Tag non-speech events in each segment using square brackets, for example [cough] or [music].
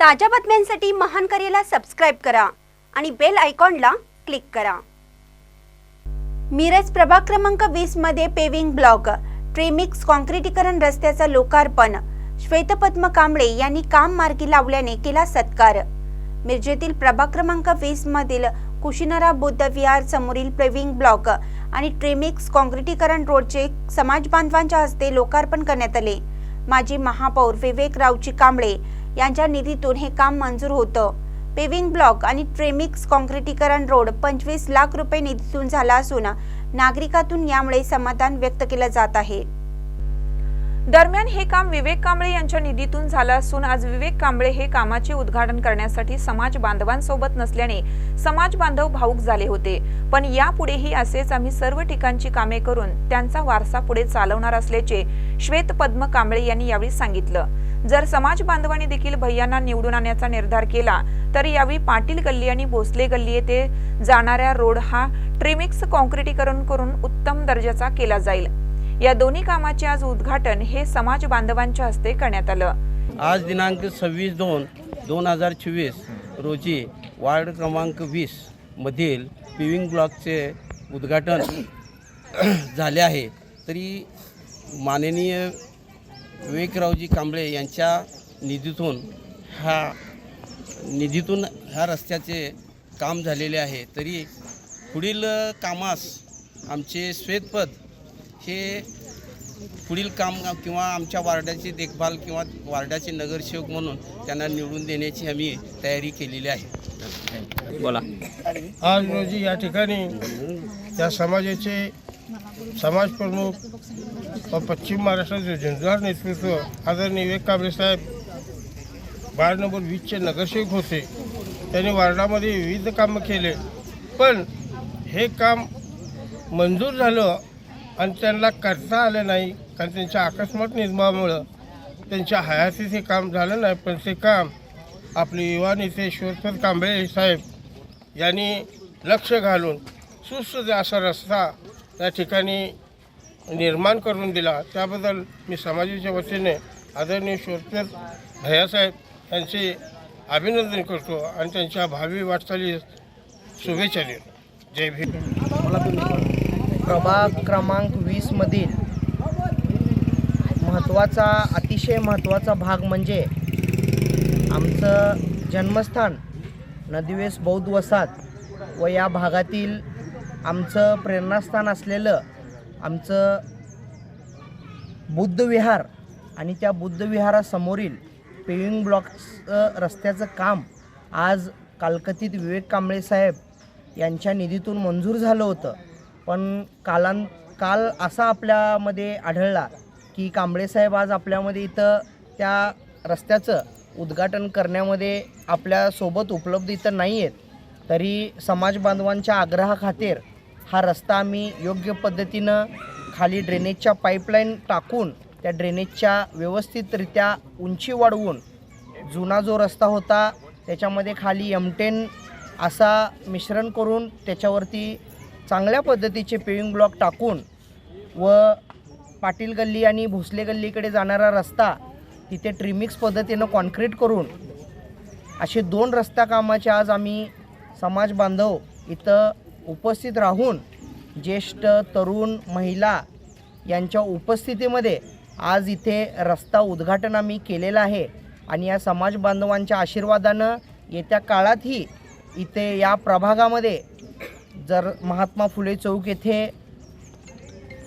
ताज्या बातम्यांसाठी महान करेला सबस्क्राईब करा आणि बेल आयकॉनला क्लिक करा. मिरज प्रभाग क्रमांक वीसमध्ये पेविंग ब्लॉक ट्रेमिक्स कॉन्क्रिटीकरण रस्त्याचं लोकार्पण श्वेतपद्म कांबळे यांनी काम मार्गी लावल्याने केला सत्कार. मिरजेतील प्रभाग क्रमांक वीस मधील कुशिनरा बुद्ध विहार समोरील पेविंग ब्लॉक आणि ट्रेमिक्स कॉन्क्रिटीकरण रोडचे समाज बांधवांच्या हस्ते लोकार्पण करण्यात आले. माजी महापौर विवेक रावची कांबळे यांच्या निधीतून हे काम मंजूर होतं. पेविंग ब्लॉक आणि ट्रेमिक्स कॉन्क्रिटीकरण रोड पंचवीस लाख रुपये निधीतून झाला असून नागरिकातून यामुळे समाधान व्यक्त केलं जात आहे. दरम्यान हे काम विवेक कांबळे यांच्या निधीतून झालं असून आज विवेक कांबळे हे कामाचे उद्घाटन करण्यासाठी समाज बांधवांसोबत नसल्याने समाज बांधव भाऊक झाले होते. पण यापुढेही असेच आम्ही सर्व ठिकाणची कामे करून त्यांचा वारसा पुढे चालवणार असल्याचे श्वेत पद्म कांबळे यांनी यावेळी सांगितलं. जर समाज बांधवांनी देखील भैयांना निवडून आणण्याचा निर्धार केला तर यावेळी पाटील गल्ली आणि भोसले गल्ली येथे जाणाऱ्या रोड हा ट्रिमिक्स कॉन्क्रिटीकरण करून उत्तम दर्जाचा केला जाईल. या दोन्ही कामाचे आज उद्घाटन हे समाज बांधवांच्या हस्ते करण्यात आलं. आज दिनांक सव्वीस दोन दोन हजार चोवीस रोजी वार्ड क्रमांक वीस मधील पिविंग ब्लॉकचे उद्घाटन [clears throat] झाले आहे. तरी माननीय विवेकरावजी कांबळे यांच्या निधीतून ह्या निधीतून ह्या रस्त्याचे काम झालेले आहे. तरी पुढील कामास आमचे श्वेतपद हे पुढील काम किंवा आमच्या वार्डाची देखभाल किंवा वार्डाचे नगरसेवक म्हणून त्यांना निवडून देण्याची आम्ही तयारी केलेली आहे. बोला. आज रोजी या ठिकाणी या समाजाचे समाज प्रमुख व पश्चिम महाराष्ट्राचे झुंजार नेतृत्व आदरणीय विवेक कांबळे साहेब वार्ड नंबर वीसचे नगरसेवक होते. त्यांनी वार्डामध्ये विविध कामं केले. पण हे काम मंजूर झालं आणि त्यांना करता आलं नाही. कारण त्यांच्या अकस्मात निर्मामुळं त्यांच्या हयातीत हे काम झालं नाही. पण ते काम आपले युवा नेते ईश्वरपद कांबळे साहेब यांनी लक्ष घालून सुस्थित असा रस्ता त्या ठिकाणी निर्माण करून दिला. त्याबद्दल मी समाजाच्या वतीने आदरणीय शोधपद भैयासाहेब यांचे अभिनंदन करतो आणि त्यांच्या भावी वाटचालीस शुभेच्छा देतो. जय भीम. प्रभाग क्रमांक वीसमधील महत्त्वाचा अतिशय महत्त्वाचा भाग म्हणजे आमचं जन्मस्थान नदिवेस बौद्ध वसाहत व या भागातील आमचं प्रेरणास्थान असलेलं आमचं बुद्धविहार आणि त्या बुद्धविहारासमोरील पेविंग ब्लॉक्सचं रस्त्याचं काम आज कालकथित विवेक कांबळे साहेब यांच्या निधीतून मंजूर झालं होतं. पण कालां काल असा आपल्यामध्ये आढळला की कांबळे साहेब आज आपल्यामध्ये इथं त्या रस्त्याचं उद्घाटन करण्यामध्ये आपल्यासोबत उपलब्ध इथं नाही आहेत तरी समाज बांधवांच्या आग्रहाखातीर हा रस्ता आम्ही योग्य पद्धतीनं खाली ड्रेनेजच्या पाईपलाईन टाकून त्या ड्रेनेजच्या व्यवस्थितरित्या उंची वाढवून जुना जो रस्ता होता त्याच्यामध्ये खाली एमटेन असा मिश्रण करून त्याच्यावरती चांगल्या पद्धतीचे पेविंग ब्लॉक टाकून व पाटील गल्ली आणि भोसले गल्लीकडे जाणारा रस्ता तिथे ट्रिमिक्स पद्धतीनं कॉन्क्रीट करून असे दोन रस्ता कामाचे आज आम्ही समाज बांधव इथं उपस्थित राहून ज्येष्ठ तरुण महिला यांच्या उपस्थितीमध्ये आज इथे रस्ता उद्घाटन आम्ही केलेलं आहे आणि या समाज बांधवांच्या आशीर्वादानं येत्या काळातही इथे या प्रभागामध्ये जर महात्मा फुले चौक येथे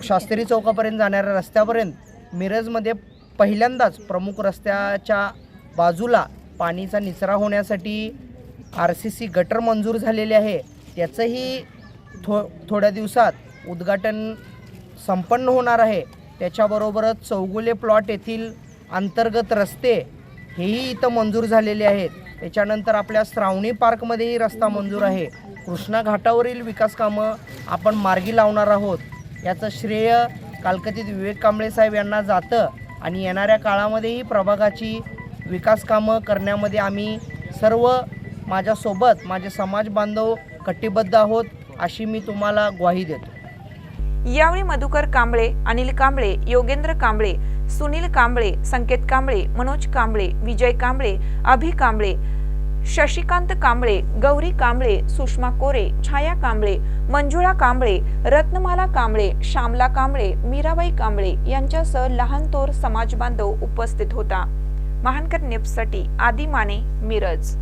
शास्त्री चौकापर्यंत जाणाऱ्या रस्त्यापर्यंत मिरजमध्ये पहिल्यांदाच प्रमुख रस्त्याच्या बाजूला पाणीचा निचरा होण्यासाठी आर सी सी गटर मंजूर झालेले आहे. त्याचंही थो थोड्या दिवसात उद्घाटन संपन्न होणार आहे. त्याच्याबरोबरच चौगुले प्लॉट येथील अंतर्गत रस्ते हेही इथं मंजूर झालेले आहेत. त्याच्यानंतर आपल्या श्रावणी पार्कमध्येही रस्ता मंजूर आहे. कृष्णा घाटावरील विकास कामं आपण मार्गी लावणार आहोत. याचं श्रेय कालकथित विवेक कांबळे साहेब यांना जातं आणि येणाऱ्या काळामध्येही प्रभागाची विकास कामं करण्यामध्ये आम्ही सर्व माझ्यासोबत माझे समाज बांधव कटिबद्ध आहोत अशी मी तुम्हाला ग्वाही देतो. यावेळी मधुकर कांबळे अनिल कांबळे योगेंद्र कांबळे सुनील कांबळे संकेत कांबळे मनोज कांबळे विजय कांबळे अभि कांबळे शशिकांत कांबळे गौरी कांबळे सुषमा कोरे छाया कांबळे मंजुळा कांबळे रत्नमाला कांबळे श्यामला कांबळे मीराबाई कांबळे यांच्यासह लहान थोर समाज बांधव उपस्थित होता. महानकर न्यूजसाठी आदी माने मिरज.